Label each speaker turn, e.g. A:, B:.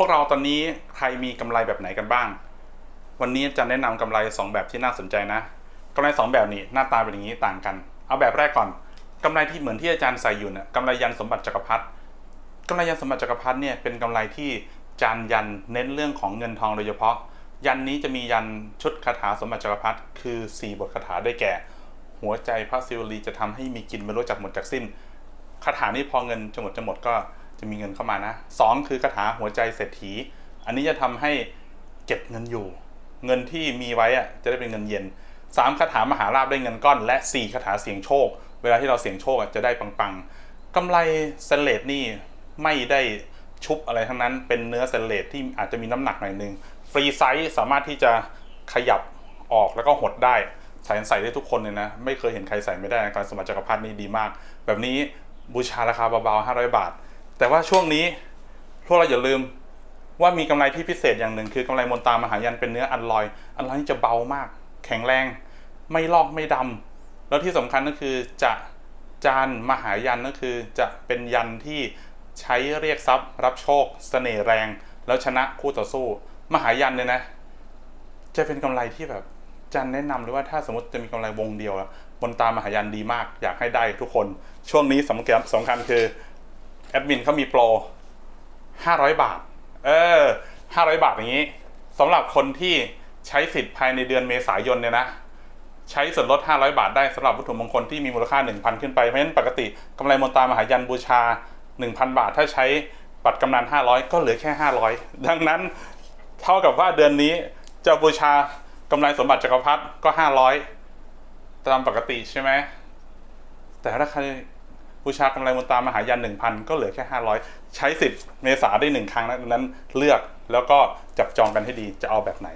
A: พวกเราตอนนี้ใครมีกำไรแบบไหนกันบ้าง วันนี้จะแนะนำกำไรสองแบบที่น่าสนใจนะกำไรสองแบบนี้หน้าตาเป็นอย่างนี้ต่างกัน เอาแบบแรกก่อนกำไรที่เหมือนที่อาจารย์ใส่อยู่เนี่ยกำไรยันสมบัติจักรพรรดิกำไรยันสมบัติจักรพรรดิเนี่ยเป็นกำไรที่จานยันเน้นเรื่องของเงินทองโดยเฉพาะ ยันนี้จะมียันชุดคาถาสมบัติจักรพรรดิคือ 4 บทคาถาได้แก่ หัวใจพระศิวลีจะทำให้มีกินไม่รู้จักหมดจากสิ้นคาถานี้พอเงินจะหมดจะหมดก็ จะมีเงินเข้ามานะสองคือคาถาหัวใจเศรษฐี อันนี้จะทำให้เก็บเงินอยู่ เงินที่มีไว้อะจะได้เป็นเงินเย็นสามคาถามหาลาภได้เงินก้อน และสี่คาถาเสี่ยงโชค เวลาที่เราเสี่ยงโชคจะได้ปังๆกำไรเซเลตนี่ไม่ได้ชุบอะไรทั้งนั้น เป็นเนื้อเซเลตที่อาจจะมีน้ำหนักหน่อยนึงฟรีไซส์สามารถที่จะขยับออกแล้วก็หดได้ใส่ใส่ได้ทุกคนเลยนะ ไม่เคยเห็นใครใส่ไม่ได้การสมบัติจักรพรรดินี่ดีมาก แบบนี้บูชาราคาเบาๆ500 บาท แต่ว่าช่วงนี้พวกเราอย่าลืมว่ามีกำไรที่พิเศษอย่างหนึ่ง คือกำไรมนตามหายันเป็นเนื้ออันลอย อันลอยนี่จะเบามาก แข็งแรง ไม่ลอกไม่ดำแล้วที่สำคัญก็คือจะจานมหายันก็คือ จะเป็นยันที่ใช้เรียกทรัพย์ รับโชคเสน่ห์แรง แล้วชนะคู่ต่อสู้ มหายันเนี่ยนะ จะเป็นกำไรที่แบบจันแนะนำเลยว่าถ้าสมมติจะมีกำไรวงเดียวอะบนตามหายันดีมาก อยากให้ได้ทุกคนช่วงนี้สำคัญสำคัญคือ แอดมินเขามีโปร 500 บาท เออ 500 บาทอย่างนี้สำหรับคนที่ใช้สิทธิ์ภายในเดือนเมษายนเนี่ยนะ ใช้ส่วนลด 500 บาทได้สำหรับวัตถุมงคลที่มีมูลค่า 1,000 ขึ้นไป เพราะฉะนั้นปกติกำไรมนตามหายันบูชา 1,000 บาท ถ้าใช้บัตรกำนัน 500 ก็เหลือแค่ 500 ดังนั้นเท่ากับว่าเดือนนี้จะบูชากำไรสมบัติจักรพรรดิก็ 500 ตามปกติใช่ไหมแต่ถ้าใคร บูชากำไรมนตามหายัน 1,000 ก็เหลือแค่ 500 ใช้สิทธิ์เมษาได้หนึ่งครั้งนั้นเลือกแล้วก็จับจองกันให้ดีจะเอาแบบไหน